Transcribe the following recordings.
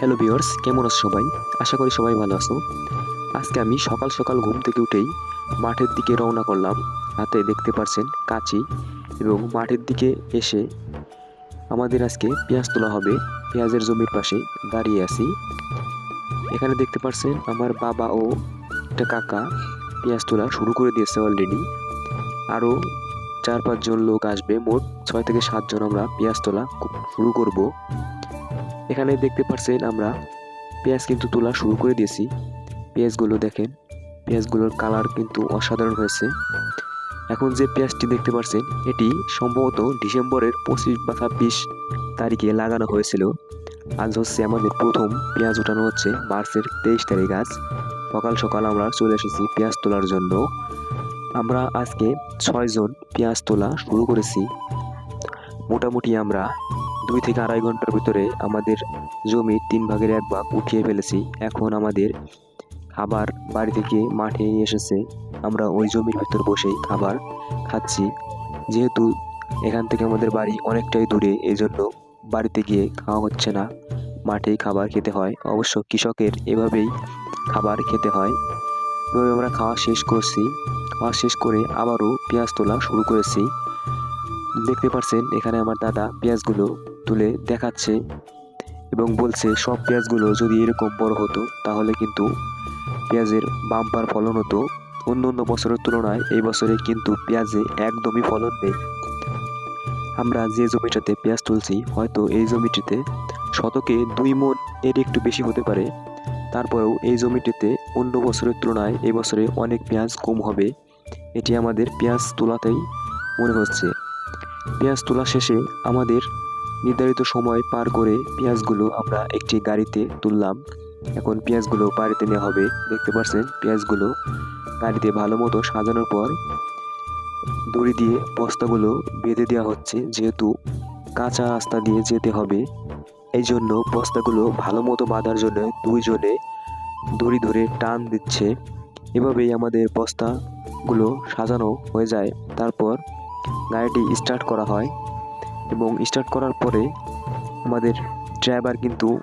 Hello viewers কেমন আছো সবাই? আশা করি সবাই ভালো আছো। আজকে আমি সকাল সকাল ঘুম থেকে উঠেই মাঠের দিকে রওনা করলাম। হাতে দেখতে পাচ্ছেন কাঁচি এবং মাঠের দিকে এসে আমাদের আজকে পেঁয়াজ তোলা হবে। পেঁয়াজের জমির পাশে দাঁড়িয়ে আছি। এখানে দেখতে পাচ্ছেন আমার বাবা ও একটা কাকা পেঁয়াজ তোলা শুরু করে দিয়েছে অলরেডি আরও চার পাঁচজন লোক আসবে। মোট ছয় থেকে সাতজন আমরা পেঁয়াজ তোলা শুরু করব। এখানে দেখতে পাচ্ছেন আমরা পেঁয়াজ কিন্তু তোলা শুরু করে দিয়েছি। পেঁয়াজগুলো দেখেন, পেঁয়াজগুলোর কালার কিন্তু অসাধারণ হয়েছে। এখন যে পেঁয়াজটি দেখতে পাচ্ছেন এটি সম্ভবত ডিসেম্বরের পঁচিশ বা ছাব্বিশ তারিখে লাগানো হয়েছিল। আজ হচ্ছে আমাদের প্রথম পেঁয়াজ উঠানো হচ্ছে মার্চের তেইশ তারিখ আজ। সকাল সকাল আমরা চলে এসেছি পেঁয়াজ তোলার জন্য। আমরা আজকে ছয়জন পেঁয়াজ তোলা শুরু করেছি। মোটামুটি আমরা দুই থেকে আড়াই ঘণ্টার ভিতরে আমাদের জমির তিন ভাগের এক ভাগ উঠিয়ে ফেলেছি। এখন আমাদের খাবার বাড়ি থেকে মাঠে নিয়ে এসেছে। আমরা ওই জমির ভিতর বসেই খাবার খাচ্ছি। যেহেতু এখান থেকে আমাদের বাড়ি অনেকটাই দূরে এই জন্য বাড়িতে গিয়ে খাওয়া হচ্ছে না। মাঠেই খাবার খেতে হয়। অবশ্য কৃষকের এভাবেই খাবার খেতে হয়। এভাবে আমরা খাওয়া শেষ করছি। খাওয়া শেষ করে আবারও পেঁয়াজ তোলা শুরু করেছি। দেখতে পাচ্ছেন এখানে আমার দাদা পেঁয়াজগুলো তুলে দেখাচ্ছে এবং বলছে, সব পেঁয়াজগুলো যদি এরকম বড় হতো, তাহলে কিন্তু পেঁয়াজের বাম্পার ফলন হতো। অন্য অন্য বছরের তুলনায় এই বছরে কিন্তু পেঁয়াজে একদমই ফলন নেই। আমরা যে জমিটাতে পেঁয়াজ তুলছি, হয়তো এই জমিটিতে শতকে দুই মন এর একটু বেশি হতে পারে। তারপরেও এই জমিটিতে অন্য বছরের তুলনায় এবছরে অনেক পেঁয়াজ কম হবে। এটি আমাদের পেঁয়াজ তোলাতেই মনে হচ্ছে। পেঁয়াজ তোলা শেষে আমাদের নির্ধারিত সময় পার করে পেঁয়াজগুলো আমরা একটি গাড়িতে তুললাম। এখন পেঁয়াজগুলো বাড়িতে নেওয়া হবে। দেখতে পাচ্ছেন, পেঁয়াজগুলো গাড়িতে ভালো মতো সাজানোর পর দড়ি দিয়ে বস্তাগুলো বেঁধে দেওয়া হচ্ছে, যেহেতু কাঁচা রাস্তা দিয়ে যেতে হবে। এই জন্য বস্তাগুলো ভালো মতো বাঁধার জন্য দুইজনে দড়ি ধরে টান দিচ্ছে। এভাবেই আমাদের বস্তাগুলো সাজানো হয়ে যায়। তারপর গাড়িটি স্টার্ট করা হয় এবং স্টার্ট করার পরে আমাদের ড্রাইভার কিন্তু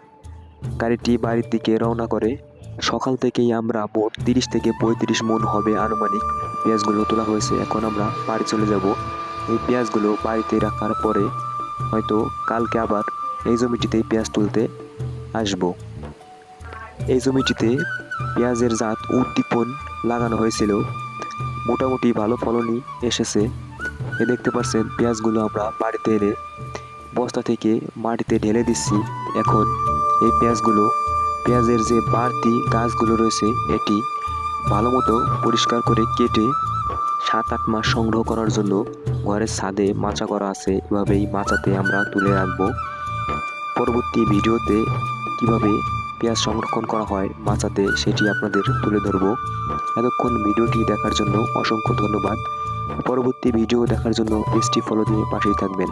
গাড়িটি বাড়ির দিকে রওনা করে। সকাল থেকেই আমরা মোট তিরিশ থেকে পঁয়ত্রিশ মন হবে আনুমানিক পেঁয়াজগুলো তোলা হয়েছে। এখন আমরা বাড়ি চলে যাব। এই পেঁয়াজগুলো বাড়িতে রাখার পরে হয়তো কালকে আবার এই জমিটিতেই পেঁয়াজ তুলতে আসব। এই জমিটিতে পেঁয়াজের জাত উদ্দীপন লাগানো হয়েছিল। মোটামুটি ভালো ফলনই এসেছে। এ দেখতে পাচ্ছেন পেঁয়াজগুলো আমরা বাড়িতে এনে বস্তা থেকে মাটিতে ঢেলে দিচ্ছি। এখন এই পেঁয়াজগুলো, পেঁয়াজের যে বাড়তি গাছগুলো রয়েছে, এটি ভালো মতো পরিষ্কার করে কেটে সাত আট মাস সংগ্রহ করার জন্য ঘরের ছাদে মাচা করা আছে। এভাবেই মাচাতে আমরা তুলে রাখব। পরবর্তী ভিডিওতে কীভাবে পেঁয়াজ সংরক্ষণ করা হয় মাচাতে, সেটি আপনাদের তুলে ধরবো। এতক্ষণ ভিডিওটি দেখার জন্য অসংখ্য ধন্যবাদ। পরবর্তী ভিডিও দেখার জন্য পেজটি ফলো দিয়ে পাশেই থাকবেন।